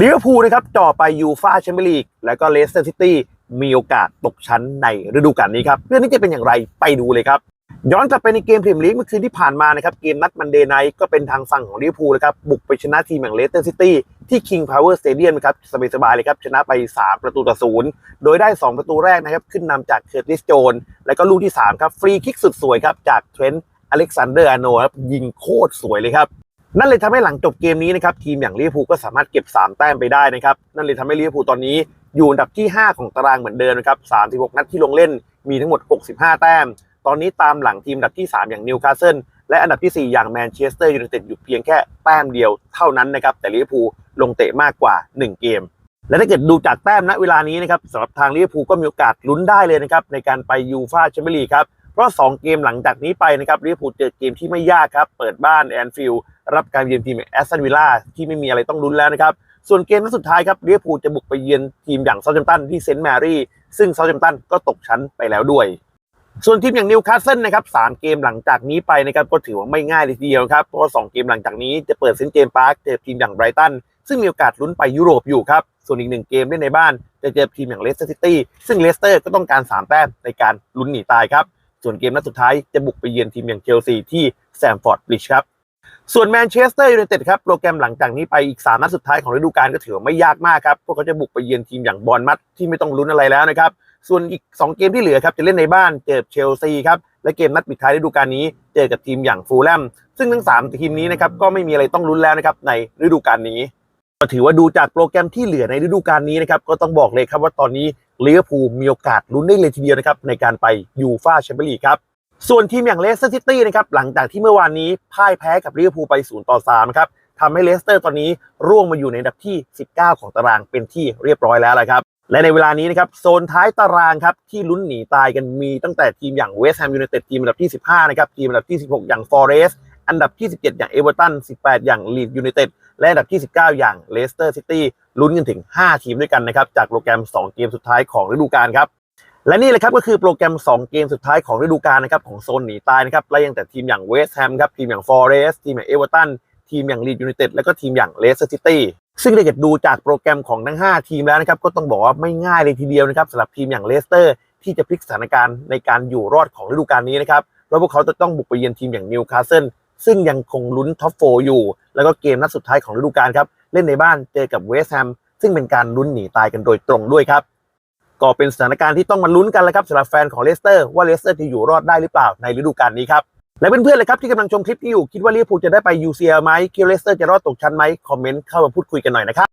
ลิเวอร์พูลนะครับจ่อไปยูฟาแชมเปี้ยนลีกแล้วก็เลสเตอร์ซิตี้มีโอกาสตกชั้นในฤดูกาลนี้ครับ เรื่องนี้จะเป็นอย่างไรไปดูเลยครับ ย้อนกลับไปในเกมพรีเมียร์ลีกเมื่อคืนที่ผ่านมานะครับ เกมนัดมันเดย์ไนท์ก็เป็นทางฝั่งของลิเวอร์พูลนะครับ บุกไปชนะทีมอย่างเลสเตอร์ซิตี้ที่ King Power Stadium นะครับสบายๆเลยครับ ชนะไป 3 ประตูต่อศูนย์โดยได้ 2 ประตูแรกนะครับขึ้นนำจากเคอร์ติสโจน แล้วก็ลูกที่3ครับฟรีคิกสุดสวยครับจากเทรนต์อเล็กซานเดอร์อาโนครับยิงโคตรสวยเลยครับ นั่นเลยทำให้หลังจบเกมนี้นะครับทีมอย่างลิเวอร์พูลก็สามารถเก็บ 3 แต้มไปได้นะครับนั่นเลยทำให้ลิเวอร์พูลตอนนี้อยู่อันดับที่ 5 ของตารางเหมือนเดิมนะครับ36 นัดที่ลงเล่นมีทั้งหมด 65 แต้ม ตอนนี้ตามหลังทีมอันดับที่ 3 อย่างนิวคาสเซิลและอันดับที่ 4 อย่างแมนเชสเตอร์ยูไนเต็ดอยู่เพียงแค่แต้มเดียวเท่านั้นนะครับแต่ลิเวอร์พูลลงเตะมากกว่า 1 เกม และถ้าเกิดดูจากแต้มณเวลานี้นะครับสำหรับทางลิเวอร์พูลก็มีโอกาสลุ้นได้เลยนะครับในการไปยูฟาแชมเปี้ยนลีกครับ เพราะ 2 เกมหลังจากนี้ไปนะครับลิเวอร์พูลเจอเกมที่ไม่ยากครับ เปิดบ้านแอนฟิลด์รับการเยือนทีมแอสตันวิลล่าที่ไม่มีอะไรต้องลุ้นแล้วนะครับส่วนเกมนัดสุดท้ายครับลิเวอร์พูลจะบุกไปเยือนทีมอย่างเซาท์แฮมป์ตันที่เซนต์แมรี่ซึ่งเซาท์แฮมป์ตันก็ตกชั้นไปแล้วด้วย ส่วนทีมอย่างนิวคาสเซิลนะครับสามเกมหลังจากนี้ไปนะครับก็ถือว่าไม่ง่ายเลยทีเดียวครับเพราะว่าสองเกมหลังจากนี้จะเปิดเซนต์เจมส์พาร์คเจอทีมอย่างไบรตันซึ่งมีโอกาสลุ้นไปยุโรปอยู่ครับส่วนอีกหนึ่งเกมเล่นในบ้านจะเจอทีมอย่างเลสเตอร์ซิตี้ซึ่งเลสเตอร์ก็ต้องการสามแต้มในการลุ้นหนีตายครับ ส่วนเกมนัดสุดท้ายจะบุกไปเยือนทีมอย่างเชลซีที่แซมฟอร์ดบริดจ์ครับส่วนแมนเชสเตอร์ยูไนเต็ดครับโปรแกรมหลังจากนี้ไปอีกสามนัดสุดท้ายของฤดูกาลก็ถือไม่ยากมากครับพวกเขาจะบุกไปเยือนทีมอย่างบอลมัดที่ไม่ต้องลุ้นอะไรแล้วนะครับส่วนอีก 2 เกมที่เหลือครับจะเล่นในบ้านเจอเชลซีครับและเกมนัดปิดท้ายฤดูกาลนี้เจอกับทีมอย่างฟูลแลมซึ่งทั้ง 3 ทีมนี้นะครับก็ไม่มีอะไรต้องลุ้นแล้วนะครับในฤดูกาลนี้ ก็ถือว่าดูจากโปรแกรมที่เหลือในฤดูกาลนี้นะครับก็ต้องบอกเลยครับว่าตอนนี้ลิเวอร์พูลมีโอกาสลุ้นได้เลยทีเดียวนะครับในการไปยูฟาแชมเปี้ยนลีกครับส่วนทีมอย่างเลสเตอร์ซิตี้นะครับหลังจากที่เมื่อวานนี้พ่ายแพ้กับลิเวอร์พูลไป0ต่อ3ครับทำให้เลสเตอร์ตอนนี้ร่วงมาอยู่ในอันดับที่ 19 ของตารางเป็นที่เรียบร้อยแล้วละครับและในเวลานี้นะครับโซนท้ายตารางครับที่ลุ้นหนีตายกันมีตั้งแต่ทีมอย่างเวสต์แฮมยูไนเต็ดทีมอันดับที่ 15 นะครับทีมอันดับที่ 16 อย่างฟอเรสต์ อันดับที่ 17 อย่างเอเวอร์ตัน 18 อย่างลีดยูไนเต็ด และอันดับที่ 19 อย่างเลสเตอร์ซิตี้ลุ้นกันถึง 5 ทีมด้วยกันนะครับ จากโปรแกรม 2 เกมสุดท้ายของฤดูกาลครับ และนี่แหละครับก็คือโปรแกรม 2 เกมสุดท้ายของฤดูกาลนะครับของโซนหนีตายนะครับไล่ตั้งแต่ทีมอย่างเวสต์แฮมครับ ทีมอย่างฟอเรสต์ทีมอย่างเอเวอร์ตัน ทีมอย่างลีดยูไนเต็ด แล้วก็ทีมอย่างเลสเตอร์ซิตี้ซึ่งถ้าเกิดดูจากโปรแกรมของทั้ง 5 ทีมแล้วนะครับก็ต้องบอกว่าไม่ง่ายเลยทีเดียวนะครับสำหรับทีมอย่างเลสเตอร์ที่จะพลิกสถานการณ์ในการอยู่รอดของฤดูกาลนี้นะครับเพราะพวกเขาจะต้องบุกไปเยือนทีมอย่างนิวคาสเซิล ซึ่งยังคงลุ้นท็อปโฟอยู่ แล้วก็เกมนัดสุดท้ายของฤดูกาลครับ เล่นในบ้านเจอกับเวสต์แฮมซึ่งเป็นการลุ้นหนีตายกันโดยตรงด้วยครับ ก็เป็นสถานการณ์ที่ต้องมาลุ้นกันแล้วครับสำหรับแฟนของเลสเตอร์ว่าเลสเตอร์จะอยู่รอดได้หรือเปล่าในฤดูกาลนี้ครับและเพื่อนๆเลยครับที่กำลังชมคลิปนี้อยู่คิดว่าลิเวอร์พูลจะได้ไป UCL ไหมคิดว่าเลสเตอร์จะรอดตกชั้นไหมคอมเมนต์เข้ามาพูดคุยกันหน่อยนะครับ